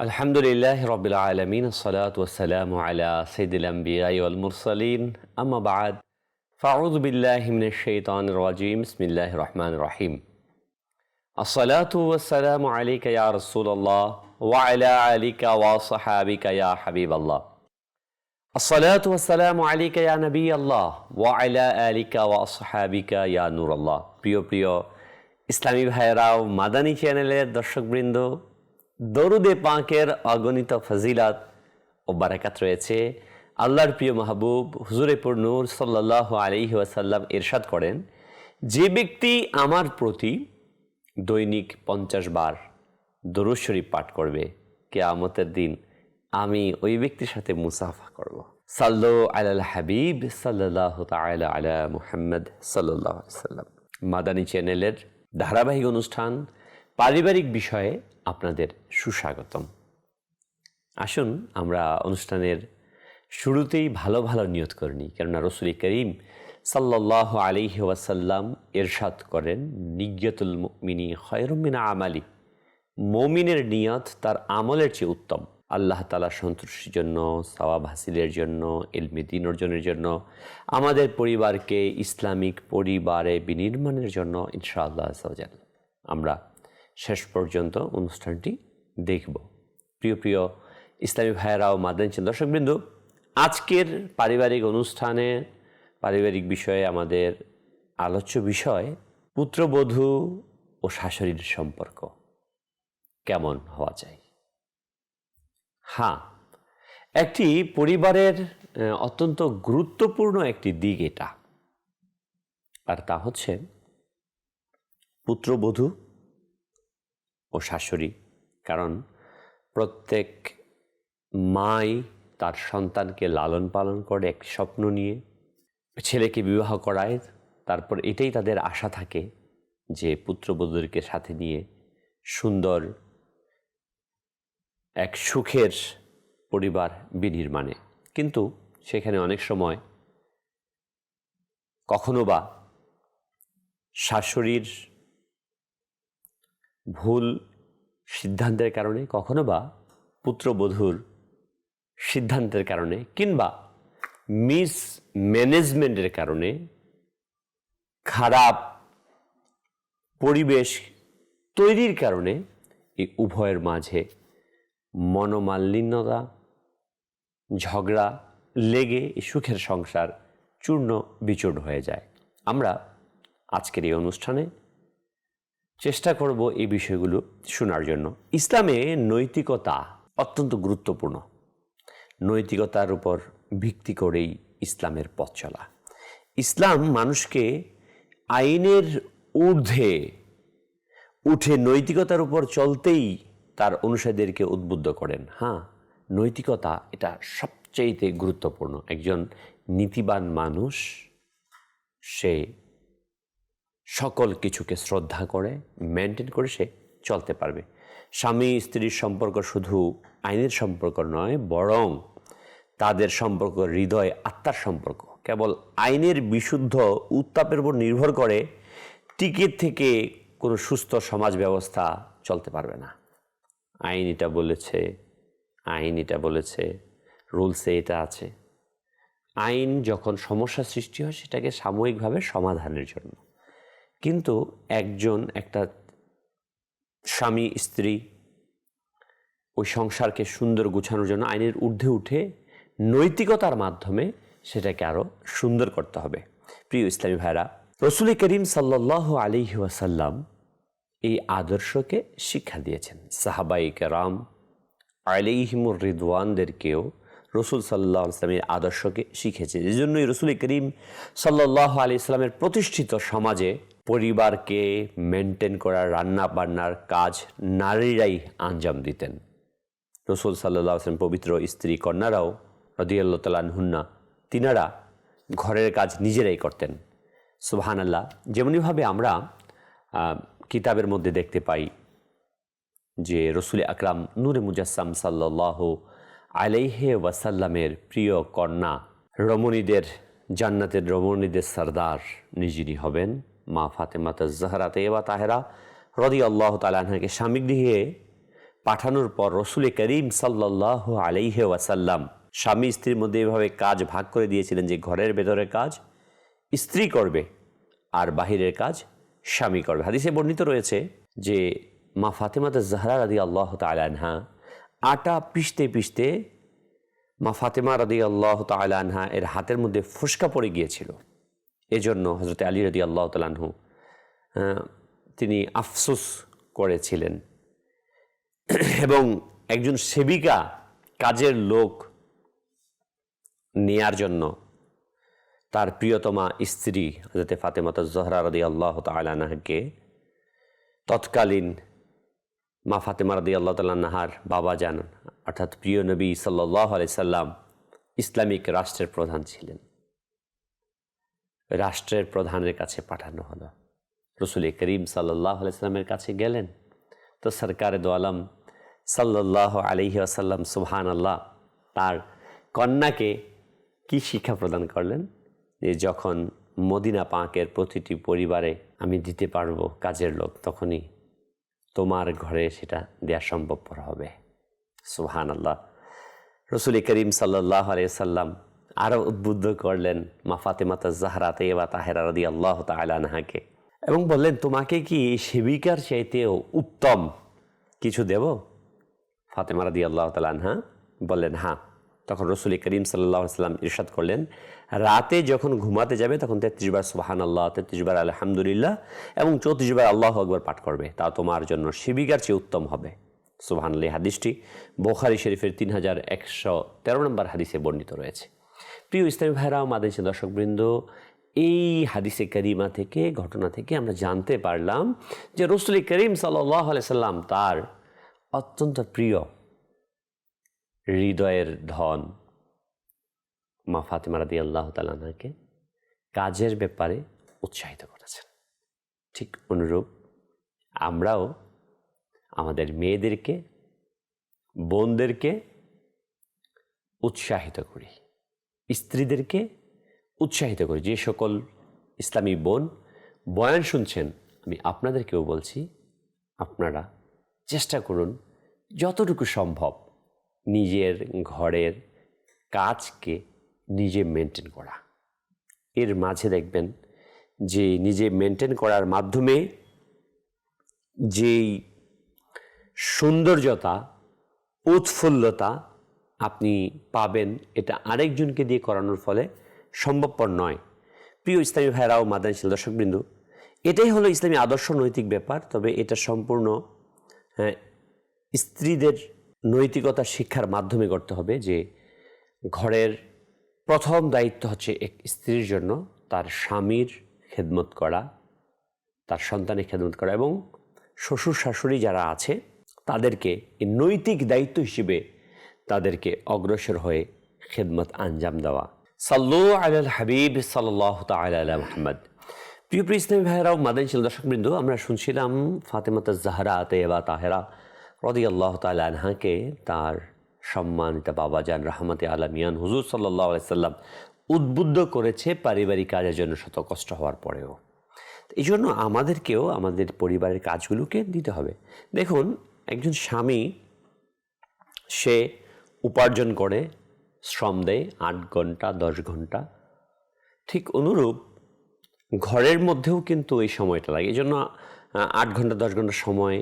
الحمد لله رب العالمين الصلاة والسلام على سيد الأنبياء والمرسلين أما بعد فأعوذ بالله من الشيطان الرجيم بسم الله الرحمن الرحيم الصلاة والسلام عليك يا رسول الله وعلى آلك وصحابك يا حبيب الله الصلاة والسلام عليك يا نبي الله وعلى آلك وأصحابك يا نور الله প্রিয় প্রিয় ইসলামী ভাইয়েরাও মাদানী চ্যানেলের দর্শকবৃন্দ দরুদে পাঁকের অগণিত ফজিলাত ও বারাকাত রয়েছে। আল্লাহর প্রিয় মাহবুব হুজুরে নূর সাল্লাহ আলহি ওয়াসাল্লাম এরশাদ করেন, যে ব্যক্তি আমার প্রতি দৈনিক পঞ্চাশ বার দরুদ শরীফ পাঠ করবে, কেয়ামতের দিন আমি ওই ব্যক্তির সাথে মুসাফা করব। সাল্লো আলাল হাবিব সাল্লাহ তালা আলা মুহাম্মদ সাল্লাম মাদানী চ্যানেলের ধারাবাহিক অনুষ্ঠান পারিবারিক বিষয়ে আপনাদের সুস্বাগতম। আসুন, আমরা অনুষ্ঠানের শুরুতেই ভালো ভালো নিয়ত করে নিই। কেননা রসুল করিম সাল্লাহ আলিহি ওয়াসাল্লাম এরশাদ করেন নিজ্ঞতুল মিনি খয়রমিনা আমালি। মমিনের নিয়ত তার আমলের চেয়ে উত্তম। আল্লাহ তালা সন্তুষ্টির জন্য, সওয়াব হাসিলের জন্য এলমি দিন অর্জনের জন্য, আমাদের পরিবারকে ইসলামিক পরিবারে বিনির্মাণের জন্য ইনশাআল্লাহ আমরা শেষ পর্যন্ত অনুষ্ঠানটি দেখব। প্রিয় প্রিয় ইসলামী ভাইয়েরাও মাদানী দর্শকবৃন্দ, আজকের পারিবারিক অনুষ্ঠানে, পারিবারিক বিষয়ে আমাদের আলোচ্য বিষয় পুত্রবধূ ও শাশুড়ির সম্পর্ক। কেমন হওয়া যায়? হ্যাঁ একটি পরিবারের অত্যন্ত গুরুত্বপূর্ণ একটি দিক এটা। আর তা হচ্ছে পুত্রবধূ ও শাশুড়ি। কারণ প্রত্যেক মাই তার সন্তানকে লালন পালন করে এক স্বপ্ন নিয়ে, ছেলেকে বিবাহ করায়, তারপর এটাই তাদের আশা থাকে যে পুত্রবধূকে সাথে নিয়ে সুন্দর এক সুখের পরিবার বিনির্মাণে। কিন্তু সেখানে অনেক সময় কখনো বা শাশুড়ির ভুল সিদ্ধান্তের কারণে কখনো বা পুত্রবধূর সিদ্ধান্তের কারণে কিংবা মিস ম্যানেজমেন্টের কারণে খারাপ পরিবেশ তৈরির কারণে এই উভয়ের মাঝে মনোমালিন্যতা, ঝগড়া লেগে সুখের সংসার চূর্ণ বিচূর্ণ হয়ে যায়। আমরা আজকের এই অনুষ্ঠানে চেষ্টা করব এই বিষয়গুলো শোনার জন্য। ইসলামে নৈতিকতা অত্যন্ত গুরুত্বপূর্ণ। নৈতিকতার উপর ভিত্তি করেই ইসলামের পথ চলা। ইসলাম মানুষকে আইনের ঊর্ধ্বে উঠে নৈতিকতার উপর চলতেই তার অনুসারীদেরকে উদ্বুদ্ধ করেন। হ্যাঁ নৈতিকতা এটা সবচেয়েতে গুরুত্বপূর্ণ। একজন নীতিবান মানুষ, সে সকল কিছুকে শ্রদ্ধা করে মেনটেন করে সে চলতে পারবে। স্বামী স্ত্রীর সম্পর্ক শুধু আইনের সম্পর্ক নয়, বরং তাদের সম্পর্ক, হৃদয়, আত্মার সম্পর্ক। কেবল আইনের বিশুদ্ধ উত্তাপের উপর নির্ভর করে টিকে থেকে কোনো সুস্থ সমাজ ব্যবস্থা চলতে পারবে না। আইন এটা বলেছে, আইন এটা বলেছে, রুলসে এটা আছে। আইন যখন সমস্যা সৃষ্টি হয়, সেটাকে সাময়িকভাবে সমাধানের জন্য। কিন্তু একজন একটা স্বামী, স্ত্রী ওই সংসারকে সুন্দর গুছানোর জন্য আইনের ঊর্ধ্বে উঠে নৈতিকতার মাধ্যমে সেটাকে আরও সুন্দর করতে হবে। প্রিয় ইসলামী ভাইরা রসুল করিম সাল্লাহ আলী ওয়াসাল্লাম এই আদর্শকে শিক্ষা দিয়েছেন। সাহাবাই কেরাম আলিহিমুর রিদওয়ানদেরকেও রসুল সাল্লাহ ইসলামের আদর্শকে শিখেছে। এই জন্যই রসুল করিম সাল্লাহ আলি ইসলামের প্রতিষ্ঠিত সমাজে পরিবারকে মেনটেন করার রান্না বান্নার কাজ নারীরাই আঞ্জাম দিতেন। রসুল সাল্লাহ আসলাম পবিত্র স্ত্রী কন্যারাও রদিয়াল্লা তালানহুন্না তিনারা ঘরের কাজ নিজেরাই করতেন। সুবাহান আল্লাহ যেমনিভাবে আমরা কিতাবের মধ্যে দেখতে পাই যে রসুল আকরাম নূরে মুজাসসাম সাল্লাহ আলাইহে ওয়াসাল্লামের প্রিয় কন্যা রমণীদের, জান্নাতের রমণীদের সর্দার নিজিনী হবেন। মা ফাতেমা জাহরা তেবা তাহেরা রদি আল্লাহ তালাহাকে স্বামী গৃহে পাঠানোর পর রসুল করিম সাল্লাহ আলাইহে ওয়াসাল্লাম স্বামী স্ত্রীর মধ্যে এভাবে কাজ ভাগ করে দিয়েছিলেন যে ঘরের ভেতরের কাজ স্ত্রী করবে আর বাহিরের কাজ স্বামী করবে। হাদিসে বর্ণিত রয়েছে যে মা ফাতেমাত জাহরা রাদি আল্লাহ তালানহা আটা পিষতে পিষতে মা ফাতেমা রাদি আল্লাহ তালানহা এর হাতের মধ্যে ফুসকা পড়ে গিয়েছিল। এজন্য হজরত আলী রদি আল্লাহ তালানহু তিনি আফসোস করেছিলেন। এবং একজন সেবিকা কাজের লোক নেয়ার জন্য তার প্রিয়তমা স্ত্রী হজরতে ফাতেমাত জহরা রদি আল্লাহ তালানাহকে তৎকালীন মা ফাতেমা রদি আল্লাহ তাল্লাহার বাবা যান, অর্থাৎ প্রিয় নবী সাল্লাহ সাল্লাম ইসলামিক রাষ্ট্রের প্রধান ছিলেন। রাষ্ট্রের প্রধানের কাছে পাঠানো হলো। রসুল করিম সাল্লাহ আলাইস্লামের কাছে গেলেন। তো সরকার দো আলম সাল্লাহ আলহি আসাল্লাম সুবহান আল্লাহ তার কন্যাকে কি শিক্ষা প্রদান করলেন? যে যখন মদিনা পাঁকের প্রতিটি পরিবারে আমি দিতে পারব কাজের লোক, তখনই তোমার ঘরে সেটা দেওয়া সম্ভবপর হবে। সুহান আল্লাহ রসুল করিম সাল্লাহ আলিয়াল্লাম আরও উদ্বুদ্ধ করলেন মা ফাতেমাতা জাহরা তেবা তাহেরা রদি আল্লাহ তালানহাকে এবং বললেন, তোমাকে কি সেবিকার চাইতেও উত্তম কিছু দেব? ফাতেমা রদি আল্লাহ তালানহা বললেন হ্যাঁ। তখন রসুল করিম সাল্লাহ সাল্লাম ইরশাদ করলেন, রাতে যখন ঘুমাতে যাবে, তখন তেত্রিশ বার সুবাহান আল্লাহ তেত্রিশ বার আলহামদুলিল্লাহ এবং চৌত্রিশ বার আল্লাহ আকবর পাঠ করবে। তা তোমার জন্য শিবিকার চেয়ে উত্তম হবে। সুবাহান আল্লাহ হাদিসটি বোখারি শরীফের তিন হাজার একশো তেরো নম্বর হাদিসে বর্ণিত রয়েছে। প্রিয় ইসলামী ভাইরাও মাদেশে দর্শকবৃন্দ, এই হাদিসে করিমা থেকে, ঘটনা থেকে আমরা জানতে পারলাম যে রসুল করিম সাল্লাহ সাল্লাম তার অত্যন্ত প্রিয় হৃদয়ের ধন মা ফাতেমা রাদি আল্লাহ তালাকে কাজের ব্যাপারে উৎসাহিত করেছেন। ঠিক অনুরূপ আমরাও আমাদের মেয়েদেরকে, বোনদেরকে উৎসাহিত করি। স্ত্রীদেরকে উৎসাহিত করি। যে সকল ইসলামী বোন বয়ান শুনছেন, আমি আপনাদেরকেও বলছি, আপনারা চেষ্টা করুন যতটুকু সম্ভব নিজের ঘরের কাজকে নিজে মেনটেন করা। এর মাঝে দেখবেন যে নিজে মেনটেন করার মাধ্যমে যেই সৌন্দর্যতা, উৎফুল্লতা আপনি পাবেন এটা আরেকজনকে দিয়ে করানোর ফলে সম্ভবপর নয়। প্রিয় ইসলামী ভাইরাও মাদানশীল দর্শকবৃন্দ, এটাই হলো ইসলামী আদর্শ নৈতিক ব্যাপার, তবে এটা সম্পূর্ণ স্ত্রীদের নৈতিকতা শিক্ষার মাধ্যমে করতে হবে যে ঘরের প্রথম দায়িত্ব হচ্ছে এক স্ত্রীর জন্য তার স্বামীর খেদমত করা, তার সন্তানের খেদমত করা এবং শ্বশুর শাশুড়ি যারা আছে তাদেরকে এই নৈতিক দায়িত্ব হিসেবে তাদেরকে অগ্রসর হয়ে খেদমত আঞ্জাম দেওয়া। সাল্লু আল হাবিব সাল্লাহ তালা মোহাম্মদ। প্রিয় প্রিয় ইসলামী ভাইরাও মাদানশীল দর্শকবৃন্দ, আমরা শুনছিলাম ফাতেমাত জাহরা তেবা তাহেরা রদি আল্লাহ তালা আনহাকে তার সম্মানিত বাবা বাবাজান রহমতে আলমিয়ান হুজুর সাল্লাহ সাল্লাম উদ্বুদ্ধ করেছে পারিবারিক কাজের জন্য শত কষ্ট হওয়ার পরেও। এই জন্য আমাদেরকেও, আমাদের পরিবারের কাজগুলোকে দিতে হবে। দেখুন, একজন স্বামী, সে উপার্জন করে, শ্রম দেয় আট ঘণ্টা, দশ ঘণ্টা। ঠিক অনুরূপ ঘরের মধ্যেও কিন্তু এই সময়টা লাগে। এই জন্য আট ঘণ্টা, দশ ঘণ্টা সময়,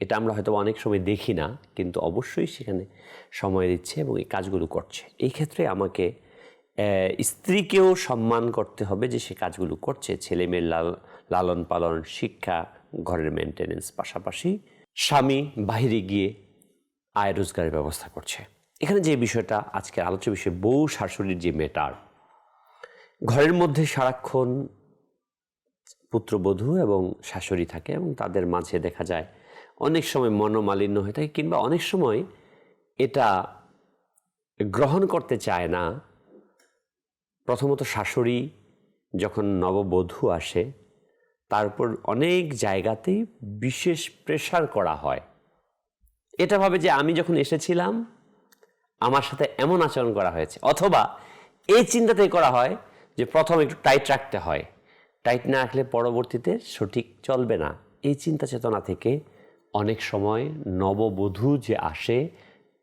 এটা আমরা হয়তো অনেক সময় দেখি না, কিন্তু অবশ্যই সেখানে সময় দিচ্ছে এবং এই কাজগুলো করছে। এই ক্ষেত্রে আমাকে স্ত্রীকেও সম্মান করতে হবে যে সে কাজগুলো করছে। ছেলে মেয়ের লাল লালন পালন শিক্ষা, ঘরের মেনটেনেন্স পাশাপাশি স্বামী বাহিরে গিয়ে আয় রোজগারের ব্যবস্থা করছে। এখানে যে বিষয়টা আজকের আলোচ্য বিষয়, বউ শাশুড়ির যে মেটার ঘরের মধ্যে সারাক্ষণ পুত্রবধূ এবং শাশুড়ি থাকে এবং তাদের মাঝে দেখা যায় অনেক সময় মনোমালিন্য হয়ে থাকে কিংবা অনেক সময় এটা গ্রহণ করতে চায় না। প্রথমত শাশুড়ি যখন নববধূ আসে তারপর অনেক জায়গাতেই বিশেষ প্রেশার করা হয়। এটা ভাবে যে আমি যখন এসেছিলাম, আমার সাথে এমন আচরণ করা হয়েছে। অথবা এই চিন্তাতেই করা হয় যে প্রথম একটু টাইট রাখতে হয়। টাইট না রাখলে পরবর্তীতে সঠিক চলবে না। এই চিন্তা চেতনা থেকে অনেক সময় নববধূ যে আসে,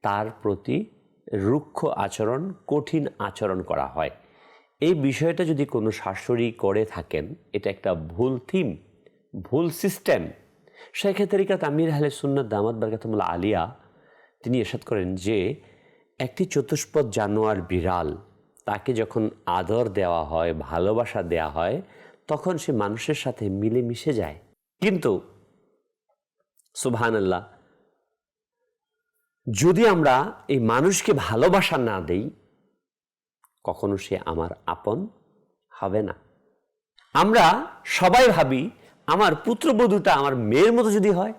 তার প্রতি রুক্ষ আচরণ, কঠিন আচরণ করা হয়। এই বিষয়টা যদি কোনো শাশুড়ি করে থাকেন, এটা একটা ভুল থিম ভুল সিস্টেম সেক্ষেত্রে তরিকাত আমির আহলে সুন্নত দামাত বারকাতমুল্লা আলিয়া, তিনি এরশাদ করেন যে, একটি চতুষ্পদ জানোয়ার বিড়াল তাকে যখন আদর দেওয়া হয়, ভালোবাসা দেওয়া হয়, তখন সে মানুষের সাথে মিলে মিশে যায়। কিন্তু সুবহান আল্লাহ যদি আমরা এই মানুষকে ভালোবাসা না দেই, কখনো সে আমার আপন হবে না। আমরা সবাই ভাবি আমার পুত্রবধূটা আমার মেয়ের মতো যদি হয়,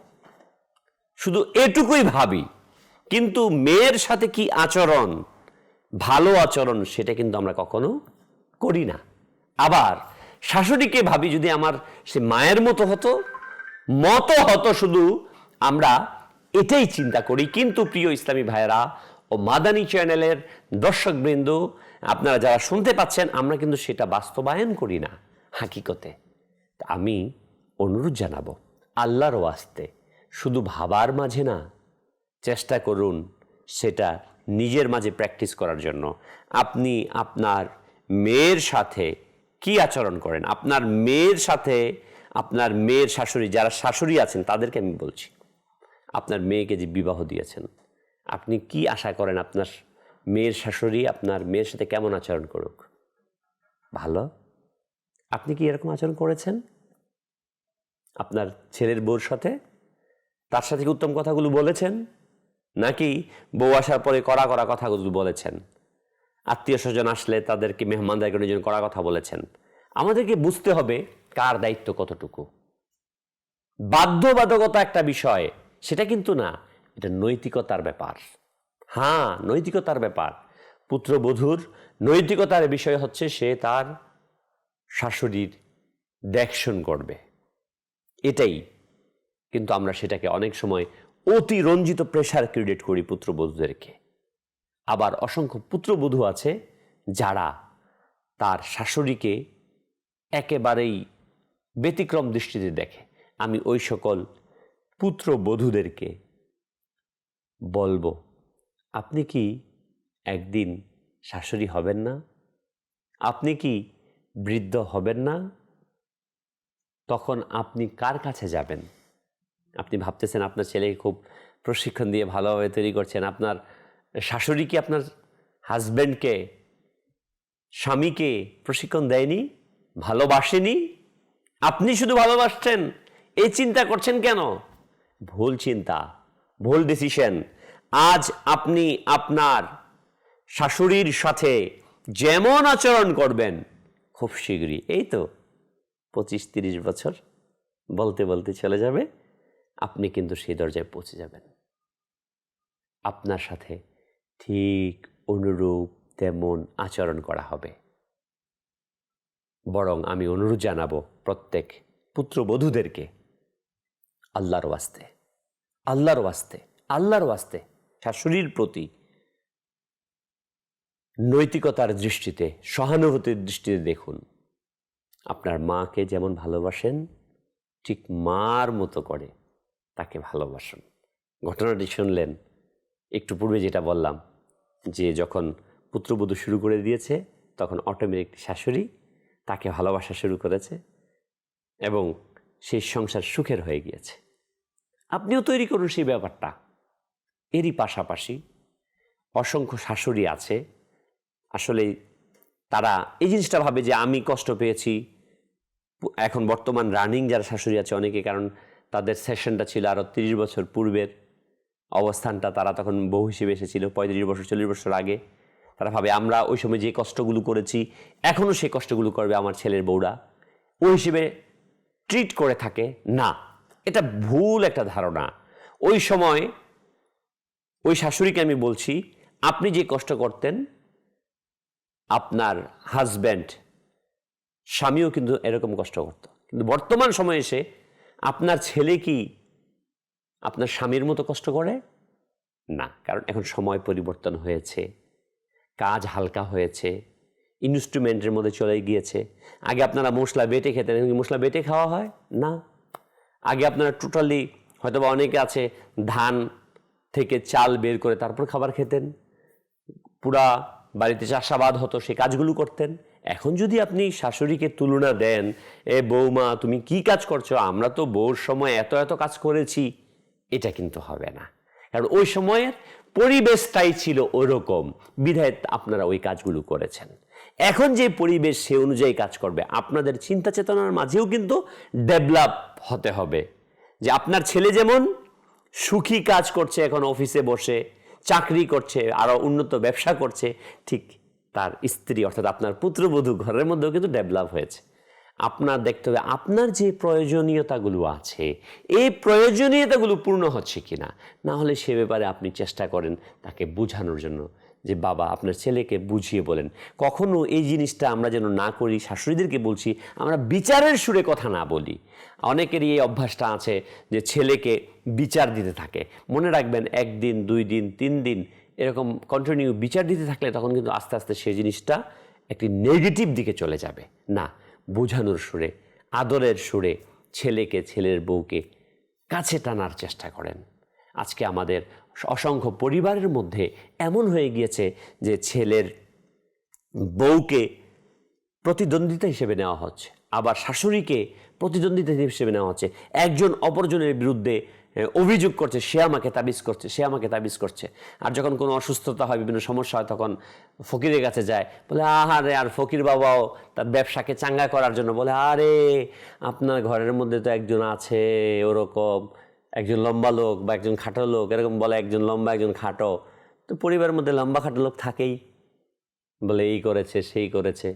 শুধু এটুকুই ভাবি। কিন্তু মেয়ের সাথে কি আচরণ, ভালো আচরণ, সেটা কিন্তু আমরা কখনো করি না। আবার শাশুড়িকে ভাবি যদি আমার সে মায়ের মতো হতো মতো হতো শুধু, আমরা এটাই চিন্তা করি। কিন্তু প্রিয় ইসলামী ভাইয়েরা ও মাদানী চ্যানেলের দর্শকবৃন্দ, আপনারা যারা শুনতে পাচ্ছেন, আমরা কিন্তু সেটা বাস্তবায়ন করি না, হাকিকতে। আমি অনুরোধ জানাব, আল্লাহর ওয়াস্তে, শুধু ভাবার মাঝে না, চেষ্টা করুন সেটা নিজের মাঝে প্র্যাকটিস করার জন্য। আপনি আপনার মেয়ের সাথে কি আচরণ করেন? আপনার মেয়ের সাথে, আপনার মেয়ের শাশুড়ি, যারা শাশুড়ি আছেন, তাদেরকে আমি বলছি, আপনার মেয়েকে যে বিবাহ দিয়েছেন, আপনি কি আশা করেন আপনার মেয়ের শাশুড়ি, আপনার মেয়ের সাথে কেমন আচরণ করুক? ভালো? আপনি কি এরকম আচরণ করেছেন? আপনার ছেলের বউর সাথে? তার সাথে কি উত্তম কথাগুলো বলেছেন? নাকি বউ আসার পরে কড়া কড়া কথাগুলো বলেছেন? আত্মীয় স্বজন আসলে তাদেরকে মেহমানদার করার জন্য কড়া কথা বলেছেন। আমাদেরকে বুঝতে হবে কার দায়িত্ব কতটুকু। বাধ্যবাধকতা একটা বিষয়, সেটা কিন্তু না, এটা নৈতিকতার ব্যাপার। হ্যাঁ নৈতিকতার ব্যাপার। পুত্রবধূর নৈতিকতার বিষয় হচ্ছে সে তার শাশুড়ির দেখশন করবে। এটাই। কিন্তু আমরা সেটাকে অনেক সময় অতি রঞ্জিত প্রেশার ক্রিয়েট করি পুত্রবধূদেরকে। আবার অসংখ্য পুত্রবধূ আছে যারা তার শাশুড়িকে একেবারেই ব্যতিক্রম দৃষ্টিতে দেখে। আমি ওই সকল পুত্রবধূদেরকে বলব, আপনি কি একদিন শাশুড়ি হবেন না? আপনি কি বৃদ্ধ হবেন না? তখন আপনি কার কাছে যাবেন? আপনি ভাবতেছেন আপনার ছেলেকে খুব প্রশিক্ষণ দিয়ে ভালোভাবে তৈরি করছেন। আপনার শাশুড়ি কি আপনার হাজব্যান্ডকে স্বামীকে প্রশিক্ষণ দেয়নি? ভালোবাসেনি? আপনি শুধু ভালোবাসছেন? এই চিন্তা করছেন কেন? ভুল চিন্তা, ভুল ডিসিশন আজ আপনি আপনার শাশুড়ির সাথে যেমন আচরণ করবেন, খুব শীঘ্রই। এই তো। পঁচিশ তিরিশ বছর বলতে বলতে চলে যাবে, আপনি কিন্তু সেই দরজায় পৌঁছে যাবেন। আপনার সাথে ঠিক অনুরূপ তেমন আচরণ করা হবে। বরং আমি অনুরোধ জানাব প্রত্যেক পুত্রবধূদেরকে, আল্লাহর ওয়াস্তে আল্লাহর ওয়াস্তে আল্লাহর ওয়াস্তে, শাশুড়ির প্রতি নৈতিকতার দৃষ্টিতে, সহানুভূতির দৃষ্টিতে দেখুন। আপনার মাকে যেমন ভালোবাসেন, ঠিক মার মতো করে তাকে ভালোবাসুন। ঘটনাটি শুনলেন, একটু পূর্বে যেটা বললাম, যে যখন পুত্রবধূ শুরু করে দিয়েছে, তখন অটোমেটিক শাশুড়ি তাকে ভালোবাসা শুরু করেছে এবং সেই সংসার সুখের হয়ে গিয়েছে। আপনিও তৈরি করুন সেই ব্যাপারটা। এরই পাশাপাশি অসংখ্য শাশুড়ি আছে আসলে তারা এই জিনিসটা ভাবে যে আমি কষ্ট পেয়েছি। এখন বর্তমান রানিং যারা শাশুড়ি আছে অনেকে, কারণ তাদের সেশনটা ছিল আরও তিরিশ বছর পূর্বের অবস্থানটা, তারা তখন বহু হিসেবে এসেছিল পঁয়ত্রিশ বছর, চল্লিশ বছর আগে। তারা ভাবে আমরা ওই সময় যে কষ্টগুলো করেছি এখনও সেই কষ্টগুলো করবে আমার ছেলের বউরা। ওই হিসেবে ট্রিট করে থাকে, না। এটা ভুল একটা ধারণা। ওই সময় ওই শাশুড়িকে আমি বলছি, আপনি যে কষ্ট করতেন আপনার হাজব্যান্ড স্বামীও কিন্তু এরকম কষ্ট করত। কিন্তু বর্তমান সময়ে এসে আপনার ছেলে কি আপনার স্বামীর মতো কষ্ট করে? না, কারণ এখন সময় পরিবর্তন হয়েছে, কাজ হালকা হয়েছে ইনস্ট্রুমেন্টের মধ্যে চলে গিয়েছে। আগে আপনারা মশলা বেটে খেতেন, এখন মশলা বেটে খাওয়া হয়? না। আগে আপনারা টোটালি হয়তো বা অনেকে আছে, ধান থেকে চাল বের করে তারপর খাবার খেতেন। পুরা বাড়িতে চাষাবাদ হতো, সে কাজগুলো করতেন। এখন যদি আপনি শাশুড়িকে তুলনা দেন, এ বৌমা, তুমি কি কাজ করছ? আমরা তো বউর সময় এত এত কাজ করেছি। এটা কিন্তু হবে না। কারণ ওই সময়ের পরিবেশটাই ছিল ওরকম। বিধায় আপনারা ওই কাজগুলো করেছেন। এখন যে পরিবেশ, সে অনুযায়ী কাজ করবে। আপনাদের চিন্তা চেতনার মাঝেও কিন্তু ডেভেলপ হতে হবে। যে আপনার ছেলে যেমন সুখী কাজ করছে এখন অফিসে বসে চাকরি করছে আরও উন্নত ব্যবসা করছে, ঠিক তার স্ত্রী অর্থাৎ আপনার পুত্রবধূ ঘরের মধ্যেও কিন্তু ডেভেলপ হয়েছে। আপনার দেখতে হবে আপনার যে প্রয়োজনীয়তাগুলো আছে, এই প্রয়োজনীয়তাগুলো পূর্ণ হচ্ছে কিনা, না হলে সে ব্যাপারে আপনি চেষ্টা করেন তাকে বোঝানোর জন্য। যে বাবা, আপনার ছেলেকে বুঝিয়ে বলেন। কখনো এই জিনিসটা আমরা যেন না করি, শাশুড়িদেরকে বলছি, আমরা বিচারের সুরে কথা না বলি। অনেকেরই এই অভ্যাসটা আছে যে ছেলেকে বিচার দিতে থাকে। মনে রাখবেন, একদিন, দুই দিন, তিন দিন এরকম কন্টিনিউ বিচার দিতে থাকলে তখন কিন্তু আস্তে আস্তে সেই জিনিসটা একটি নেগেটিভ দিকে চলে যাবে। না, বোঝানোর সুরে, আদরের সুরে ছেলেকে, ছেলের বউকে কাছে টানার চেষ্টা করেন। আজকে আমাদের অসংখ্য পরিবারের মধ্যে এমন হয়ে গিয়েছে যে ছেলের বউকে প্রতিদ্বন্দ্বিতা হিসেবে নেওয়া হচ্ছে, আবার শাশুড়িকে প্রতিদ্বন্দ্বিতা হিসেবে নেওয়া হচ্ছে। একজন অপরজনের বিরুদ্ধে অভিযোগ করছে, সে আমাকে তাবিজ করছে, সে আমাকে তাবিজ করছে। আর যখন কোনো অসুস্থতা হয়, বিভিন্ন সমস্যা হয়, তখন ফকিরের কাছে যায়, বলে আহারে আর ফকির বাবাও তার ব্যবসাকে চাঙ্গা করার জন্য। বলে, আরে, আপনার ঘরের মধ্যে তো একজন আছে, ওরকম একজন লম্বা লোক বা একজন খাটো লোক, এরকম বলে, একজন লম্বা, একজন খাটো। তো পরিবারের মধ্যে লম্বা খাটো লোক থাকেই। বলে, এই করেছে, সেই করেছে।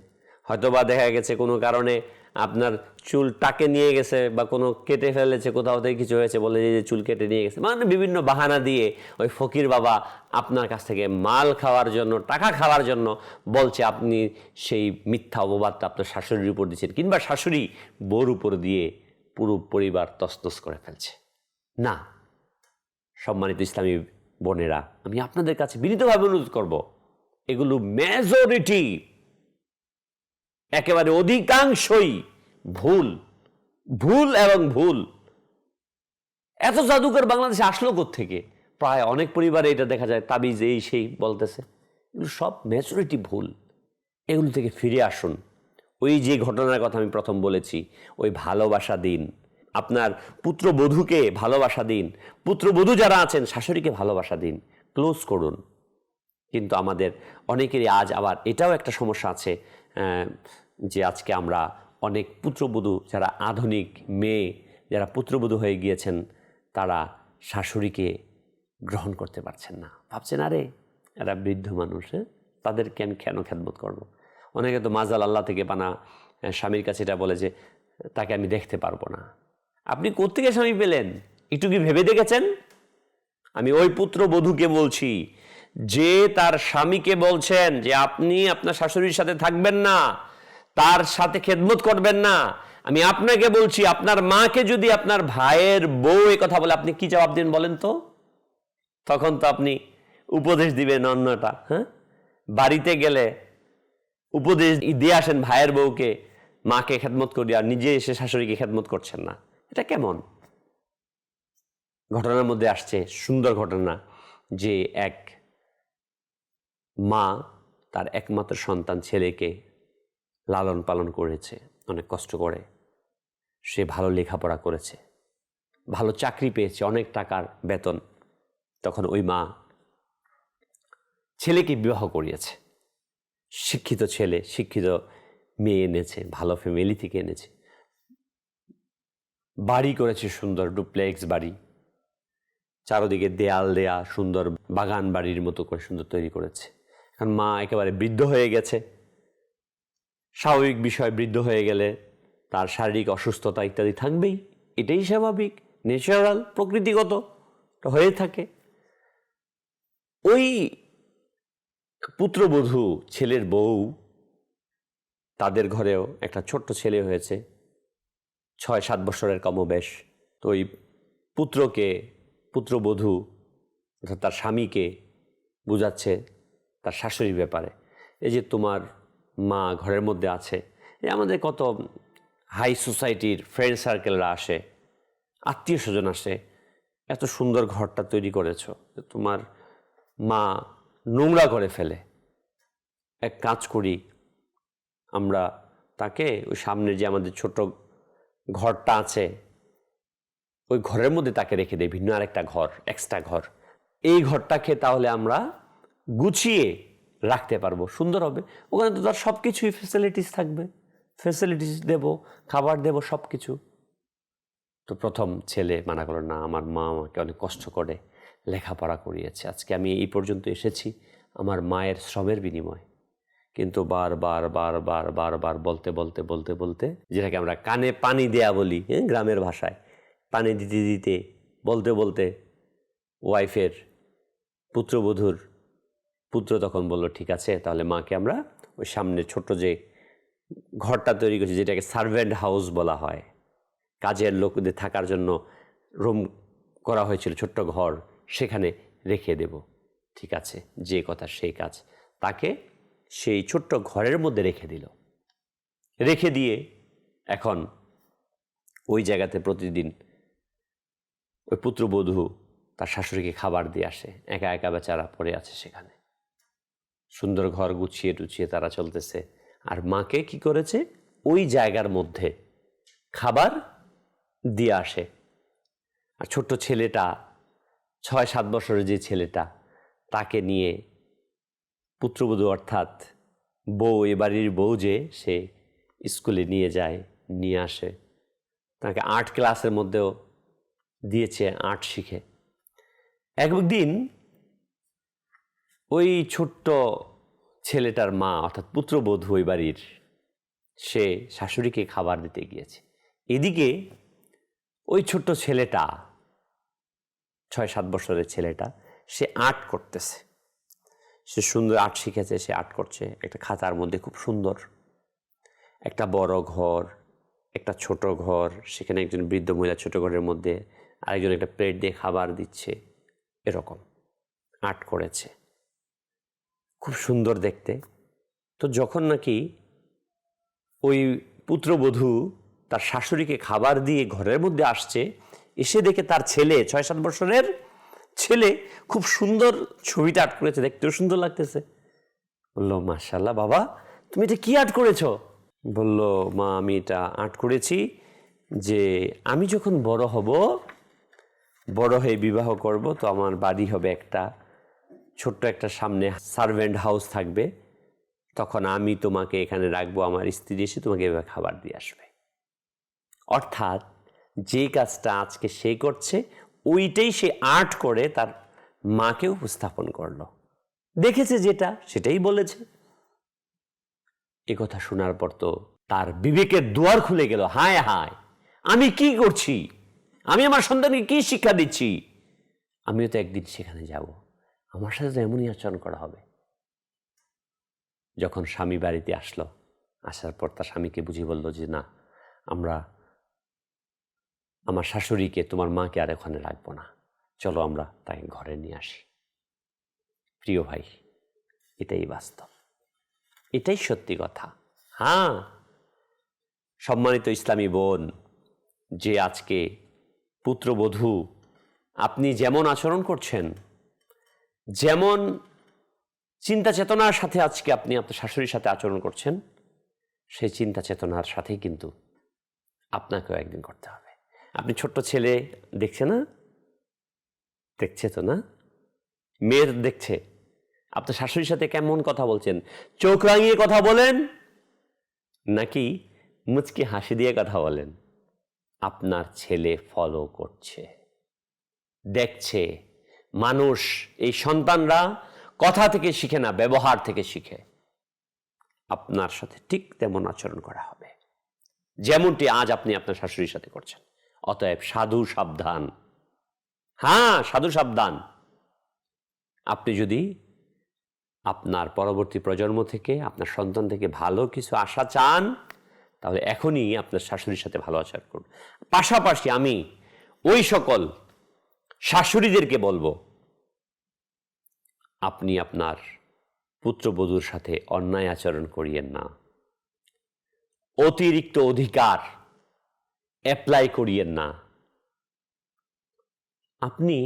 হয়তো বা দেখা গেছে কোনো কারণে আপনার চুল টাকে নিয়ে গেছে বা কোনো কেটে ফেলেছে, কোথাও থেকে কিছু হয়েছে, বলে যে চুল কেটে নিয়ে গেছে। মানে বিভিন্ন বাহানা দিয়ে ওই ফকির বাবা আপনার কাছ থেকে মাল খাওয়ার জন্য, টাকা খাওয়ার জন্য বলছে, আপনি সেই মিথ্যা অপবাদটা আপনার শাশুড়ির উপর দিচ্ছেন কিংবা শাশুড়ি বউর উপর দিয়ে পুরো পরিবার তসতস করে ফেলছে। না, সম্মানিত ইসলামী বোনেরা, আমি আপনাদের কাছে বিনীতভাবে অনুরোধ করব, এগুলো মেজরিটি একেবারে অধিকাংশই ভুল ভুল এবং ভুল। এত জাদুকর বাংলাদেশে আসলো থেকে প্রায় অনেক পরিবারে এটা দেখা যায়, তাবিজ এই সেই বলতেছে। এগুলো সব মেজরিটি ভুল। এগুলো থেকে ফিরে আসুন। ওই যে ঘটনার কথা আমি প্রথম বলেছি, ওই ভালোবাসা দিন। আপনার পুত্রবধূকে ভালোবাসা দিন। পুত্রবধূ যারা আছেন, শাশুড়িকে ভালোবাসা দিন। ক্লোজ করুন। কিন্তু আমাদের অনেকেরই আজ আবার এটাও একটা সমস্যা আছে যে আজকে আমরা অনেক পুত্রবধূ, যারা আধুনিক মেয়ে, যারা পুত্রবধূ হয়ে গিয়েছেন, তারা শাশুড়িকে গ্রহণ করতে পারছেন না। ভাবছেন, আরে, এরা বৃদ্ধ মানুষ হ্যাঁ? তাদেরকে আমি কেন খ্যাতবোধ করব। অনেকে তো মাজাল আল্লাহ থেকে বানা স্বামীর কাছে এটা বলে যে, তাকে আমি দেখতে পারব না। আপনি কোত্থেকে স্বামী পেলেন? একটু কি ভেবে দেখেছেন? আমি ওই পুত্র বধূকে বলছি, যে তার স্বামীকে বলছেন যে আপনি আপনার শাশুড়ির সাথে থাকবেন না, তার সাথে খেদমত করবেন না, আমি আপনাকে বলছি, আপনার মাকে যদি আপনার ভাইয়ের বউ এ কথা বলে, আপনি কি জবাব দিন বলেন তো? তখন তো আপনি উপদেশ দিবেন অন্যটা হ্যাঁ? বাড়িতে গেলে উপদেশ দিয়ে আসেন ভাইয়ের বউকে, মাকে খেদমত করি আর নিজে এসে শাশুড়িকে খেদমত করছেন না। এটা কেমন? ঘটনার মধ্যে আসছে সুন্দর ঘটনা যে এক মা তার একমাত্র সন্তান ছেলেকে লালন পালন করেছে, অনেক কষ্ট করে। সে ভালো লেখাপড়া করেছে, ভালো চাকরি পেয়েছে, অনেক টাকার বেতন। তখন ওই মা ছেলেকে বিবাহ করিয়েছে। শিক্ষিত ছেলে, শিক্ষিত মেয়ে এনেছে, ভালো ফ্যামিলি থেকে এনেছে। বাড়ি করেছে সুন্দর, ডুপ্লেক্স বাড়ি। চারদিকে দেয়াল দেয়া, সুন্দর বাগান বাড়ির মতো করে সুন্দর তৈরি করেছে। এখন মা একেবারে বৃদ্ধ হয়ে গেছে। স্বাভাবিক বিষয়, বৃদ্ধ হয়ে গেলে তার শারীরিক অসুস্থতা ইত্যাদি থাকবেই। এটাই স্বাভাবিক ন্যাচারাল প্রকৃতিগত হয়ে থাকে। ওই পুত্রবধূ, ছেলের বউ, তাদের ঘরেও একটা ছোট্ট ছেলে হয়েছে। ছয় সাত বছরের কমবেশ তো ওই পুত্রকে, পুত্রবধূ, অর্থাৎ তার স্বামীকে বোঝাচ্ছে তার শাশুড়ির ব্যাপারে। এই যে তোমার মা ঘরের মধ্যে আছে, এই আমাদের কত হাই সোসাইটির ফ্রেন্ড সার্কেলরা আসে, আত্মীয় স্বজন আসে, এত সুন্দর ঘরটা তৈরি করেছ তোমার মা নোংরা করে ফেলে। এক কাজ করি, আমরা তাকে ওই সামনে যে আমাদের ছোট ঘরটা আছে। ওই ঘরের মধ্যে তাকে রেখে দেয় ভিন্ন আরেকটা ঘর এক্সট্রা ঘর। এই ঘরটাকে তাহলে আমরা গুছিয়ে রাখতে পারব, সুন্দর হবে। ওখানে তো তার সব কিছুই ফেসিলিটিস থাকবে। ফেসিলিটিস দেব, খাবার দেব সব কিছু তো প্রথম ছেলে মানা করল, না, আমার মা আমাকে অনেক কষ্ট করে লেখাপড়া করিয়েছে। আজকে আমি এই পর্যন্ত এসেছি। আমার মায়ের শ্রমের বিনিময়। কিন্তু বারবার বারবার বারবার বলতে বলতে বলতে বলতে যেটাকে আমরা কানে পানি দেয়া বলি হ্যাঁ গ্রামের ভাষায়। পানি দিতে দিতে, বলতে বলতে ওয়াইফের পুত্রবধূর পুত্র তখন বলল, ঠিক আছে, তাহলে মাকে আমরা ওই সামনে ছোট্ট যে ঘরটা তৈরি করছি, যেটাকে সার্ভেন্ট হাউস বলা হয়, কাজের লোকদের থাকার জন্য রুম করা হয়েছিল, ছোট্ট ঘর, সেখানে রেখে দেব। ঠিক আছে, যে কথা, সেই কাজ। তাকে সেই ছোট্ট ঘরের মধ্যে রেখে দিল। রেখে দিয়ে এখন ওই জায়গাতে প্রতিদিন ওই পুত্রবধূ তার শাশুড়িকে খাবার দিয়ে আসে। একা একা বেচারা পড়ে আছে সেখানে। সুন্দর ঘর গুছিয়ে টুছিয়ে তারা চলতেছে। আর মাকে কি করেছে? ওই জায়গার মধ্যে খাবার দিয়ে আসে। আর ছোট্ট ছেলেটা, ছয় সাত বছরের যে ছেলেটা, তাকে নিয়ে পুত্রবধূ অর্থাৎ বউ, এ বাড়ির বউ যে সে স্কুলে নিয়ে যায়, নিয়ে আসে। তাকে আর্ট ক্লাসের মধ্যেও দিয়েছে আর্ট শিখে। একদিন ওই ছোট্ট ছেলেটার মা, অর্থাৎ পুত্রবধূ ওই বাড়ির, সে শাশুড়িকে খাবার দিতে গিয়েছে। এদিকে ওই ছোট্ট ছেলেটা, ছয় সাত বছরের ছেলেটা, সে আর্ট করতেছে। সে সুন্দর আর্ট শিখেছে, সে আর্ট করছে। একটা খাতার মধ্যে খুব সুন্দর। একটা বড় ঘর, একটা ছোট ঘর, সেখানে একজন বৃদ্ধ মহিলা ছোট ঘরের মধ্যে আরেকজন একটা প্লেট দিয়ে খাবার দিচ্ছে। এরকম আর্ট করেছে। খুব সুন্দর দেখতে। তো যখন নাকি ওই পুত্রবধূ তার শাশুড়িকে খাবার দিয়ে ঘরের মধ্যে আসছে, এসে দেখে তার ছেলে ছয় সাত বছরের ছেলে খুব সুন্দর ছবিটা আর্ট করেছে, দেখতেও সুন্দর লাগতেছে। বলল মার্শাল্লাহ বাবা, তুমি এটা কি আর্ট করেছ? বলল, মা, আমি এটা আর্ট করেছি যে আমি যখন বড় হব, বড় হয়ে বিবাহ করব, তো আমার বাড়ি হবে একটা ছোট্ট একটা সামনে সার্ভেন্ট হাউস থাকবে। তখন আমি তোমাকে এখানে রাখব, আমার স্ত্রী এসে তোমাকে এভাবে খাবার দিয়ে আসবে। অর্থাৎ যে কাজটা আজকে সে করছে ওইটাই সে আর্ট করে তার মাকে উপস্থাপন করল। দেখেছে যেটা, সেটাই বলেছে। কথা শোনার পর তো তার বিবেকের দুয়ার খুলে গেল, হায় হায়, আমি কি করছি? আমি আমার সন্তানকে কি শিক্ষা দিচ্ছি? আমিও তো একদিন সেখানে যাব। আমার সাথে তো এমনই আচরণ করা হবে। যখন স্বামী বাড়িতে আসলো, আসার পর তার স্বামীকে বুঝিয়ে বলল যে, না, আমরা আমার শাশুড়িকে তোমার মাকে আর ওখানে রাখব না। চলো আমরা তাকে ঘরে নিয়ে আসি। প্রিয় ভাই, এটাই বাস্তব। এটাই সত্যি কথা। হ্যাঁ সম্মানিত ইসলামী বোন, যে আজকে পুত্রবধূ, আপনি যেমন আচরণ করছেন, যেমন চিন্তা চেতনার সাথে আজকে আপনি আপনার শাশুড়ির সাথে আচরণ করছেন, সেই চিন্তা চেতনার সাথেই কিন্তু আপনাকেও একদিন করতে হবে। আপনি ছোট্ট ছেলে, দেখছে না? দেখছে তো না? মেয়ের দেখছে। আপনার শাশুড়ির সাথে কেমন কথা বলছেন? চোখ রাঙিয়ে কথা বলেন? নাকি মুচকি হাসি দিয়ে কথা বলেন? আপনার ছেলে ফলো করছে। দেখছে। মানুষ, এই সন্তানরা কথা থেকে শিখে না, ব্যবহার থেকে শিখে। আপনার সাথে ঠিক তেমন আচরণ করা হবে। যেমনটি আজ আপনি আপনার শাশুড়ির সাথে করছেন। অতএব সাধু সাবধান। হ্যাঁ সাধু সাবধান। আপনি যদি আপনার পরবর্তী প্রজন্ম থেকে, আপনার সন্তান থেকে ভালো কিছু আশা চান, তাহলে এখনই আপনার শাশুড়ির সাথে ভালো আচার করুন। পাশাপাশি আমি ওই সকল শাশুড়িদেরকে বলব, আপনি আপনার পুত্রবধূর সাথে অন্যায় আচরণ করিয়েন না। অতিরিক্ত অধিকার অ্যাপ্লাই করিয়েন না। আপনি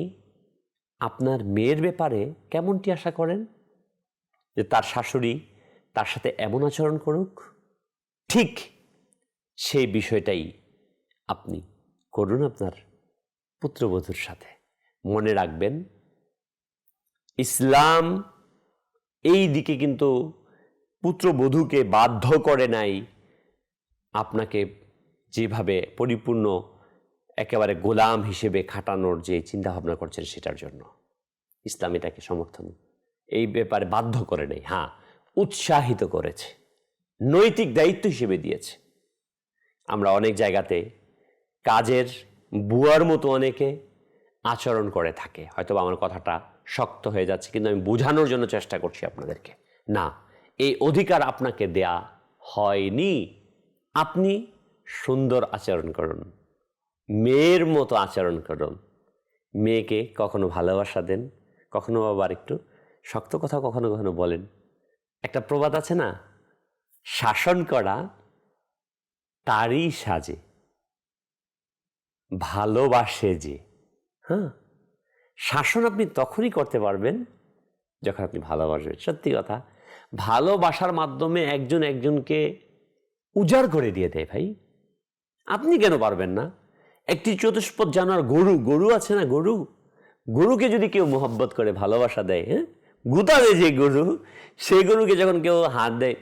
আপনার মেয়ের ব্যাপারে কেমনটি আশা করেন? যে তার শাশুড়ি তার সাথে এমন আচরণ করুক? ঠিক সেই বিষয়টাই আপনি করুন আপনার পুত্রবধূর সাথে। মনে রাখবেন, ইসলাম এই দিকে কিন্তু পুত্রবধূকে বাধ্য করে নাই, আপনাকে যেভাবে পরিপূর্ণ একেবারে গোলাম হিসেবে খাটানোর যে চিন্তা ভাবনা করছেন সেটার জন্য। ইসলাম এটাকে সমর্থন এই ব্যাপারে বাধ্য করে নেই হ্যাঁ উৎসাহিত করেছে, নৈতিক দায়িত্ব হিসেবে দিয়েছে। আমরা অনেক জায়গাতে কাজের বুয়ার মতো অনেকে আচরণ করে থাকে হয়তো আমার কথাটা শক্ত হয়ে যাচ্ছে, কিন্তু আমি বোঝানোর জন্য চেষ্টা করছি আপনাদেরকে। না, এই অধিকার আপনাকে দেয়া হয়নি। আপনি সুন্দর আচরণ করুন। মেয়ের মতো আচরণ করুন। মেয়েকে কখনো ভালোবাসা দেন, কখনো আবার একটু শক্ত কথা কখনো কখনো বলেন। একটা প্রবাদ আছে না? শাসন করা তারই সাজে। ভালোবাসে যে। হ্যাঁ? শাসন আপনি তখনই করতে পারবেন যখন আপনি ভালোবাসবেন। সত্যি কথা, ভালোবাসার মাধ্যমে একজন একজনকে উজাড় করে দিয়ে দেয় ভাই। আপনি কেন পারবেন না? একটি চতুষ্পদ জানোয়ার গরু গরু আছে না গরু? গরুকে যদি কেউ মোহব্বত করে, ভালোবাসা দেয় হ্যাঁ? গুতা দেয় যে গরু, সেই গরুকে যখন কেউ হাত দেয়,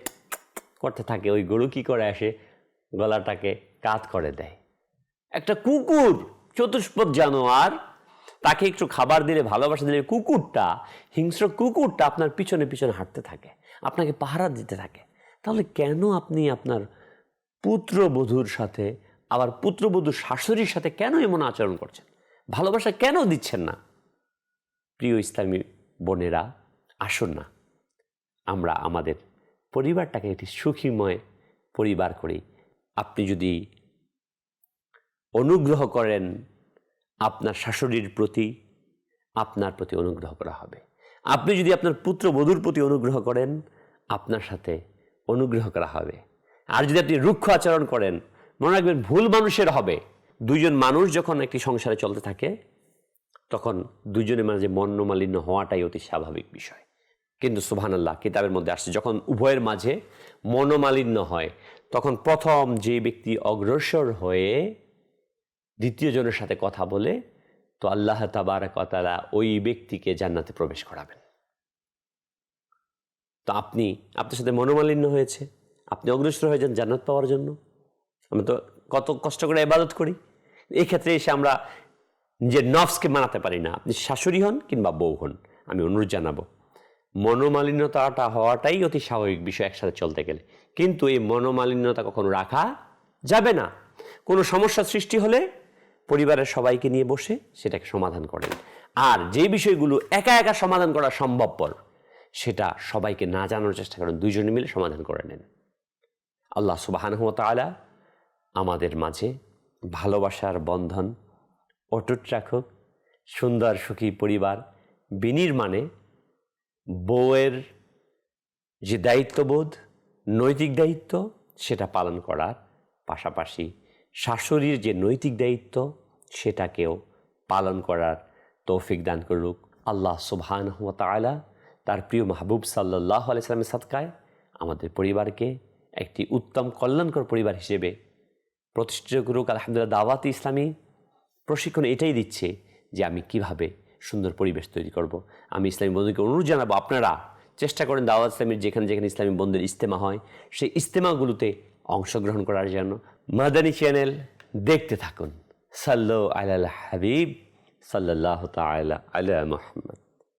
করতে থাকে, ওই গরু কি করে আসে? গলাটাকে কাত করে দেয়। একটা কুকুর, চতুষ্পদ জানোয়ার, তাকে একটু খাবার দিলে, ভালোবাসা দিলে, কুকুরটা, হিংস্র কুকুরটা আপনার পিছনে পিছনে হাঁটতে থাকে, আপনাকে পাহারা দিতে থাকে। তাহলে কেন আপনি আপনার পুত্রবধূর সাথে আবার পুত্রবধূর শাশুড়ির সাথে কেন এমন আচরণ করছেন? ভালোবাসা কেন দিচ্ছেন না? প্রিয় ইসলামী বোনেরা, আসুন না। আমরা আমাদের পরিবারটাকে একটি সুখীময় পরিবার করি। আপনি যদি অনুগ্রহ করেন, আপনার শাশুড়ির প্রতি আপনার প্রতি অনুগ্রহ করা হবে। আপনি যদি আপনার পুত্রবধূর প্রতি অনুগ্রহ করেন, আপনার সাথে অনুগ্রহ করা হবে। আর যদি আপনি রুক্ষ আচরণ করেন মনে রাখবেন, ভুল মানুষের হবে। দুইজন মানুষ যখন একটি সংসারে চলতে থাকে, তখন দুজনের মাঝে মন্নমালিন্য হওয়াটাই অতি স্বাভাবিক বিষয়। কিন্তু সুবহান আল্লাহ কিতাবের মধ্যে আসছে, যখন উভয়ের মাঝে মনোমালিন্য হয়, তখন প্রথম যে ব্যক্তি অগ্রসর হয়ে দ্বিতীয় জনের সাথে কথা বলে, তো আল্লাহ তাবারাকতালা ওই ব্যক্তিকে জান্নাতে প্রবেশ করাবেন। তো আপনি, আপনার সাথে মনোমালিন্য হয়েছে, আপনি অগ্রসর হয়ে যান জান্নাত পাওয়ার জন্য। আমরা তো কত কষ্ট করে ইবাদত করি। এই ক্ষেত্রে এসে আমরা নিজের নফসকে মানাতে পারি না। আপনি শাশুড়ি হন কিংবা বউ হন, আমি অনুরোধ জানাব। মনোমালিন্যতাটা হওয়াটাই অতি স্বাভাবিক বিষয় একসাথে চলতে গেলে। কিন্তু এই মনোমালিন্যতা কখনো রাখা যাবে না। কোনো সমস্যা সৃষ্টি হলে পরিবারের সবাইকে নিয়ে বসে সেটাকে সমাধান করেন। আর যে বিষয়গুলো একা একা সমাধান করা সম্ভবপর, সেটা সবাইকে না জানার চেষ্টা করেন। দুইজনে মিলে সমাধান করে নেন। আল্লাহ সুবাহানহমতালা আমাদের মাঝে ভালোবাসার বন্ধন, অটুট রাখুক সুন্দর সুখী পরিবার, বিনির্মাণে বউয়ের যে দায়িত্ববোধ, নৈতিক দায়িত্ব, সেটা পালন করার পাশাপাশি শাশুড়ির যে নৈতিক দায়িত্ব, সেটাকেও পালন করার তৌফিক দান করুক। আল্লাহ সুবহান তালা তার প্রিয় মাহবুব সাল্লাহ আলাইসালামের সৎকায় আমাদের পরিবারকে একটি উত্তম কল্যাণকর পরিবার হিসেবে প্রতিষ্ঠিত করুক, আলহামদুলিল্লাহ, দাওয়াত ইসলামী প্রশিক্ষণ এটাই দিচ্ছে যে আমি কীভাবে সুন্দর পরিবেশ তৈরি করব। আমি ইসলামী বন্ধুকে অনুরোধ জানাব, আপনারা চেষ্টা করেন দাওয়াত ইসলামের যেখানে যেখানে ইসলামী বন্ধুর ইস্তেমা হয়, সেই ইস্তেমাগুলোতে অংশগ্রহণ করার জন্য মাদানী চ্যানেল দেখতে থাকুন সাল্লো আল হাবিব সাল্লাহ তালা আলা মোহাম্মদ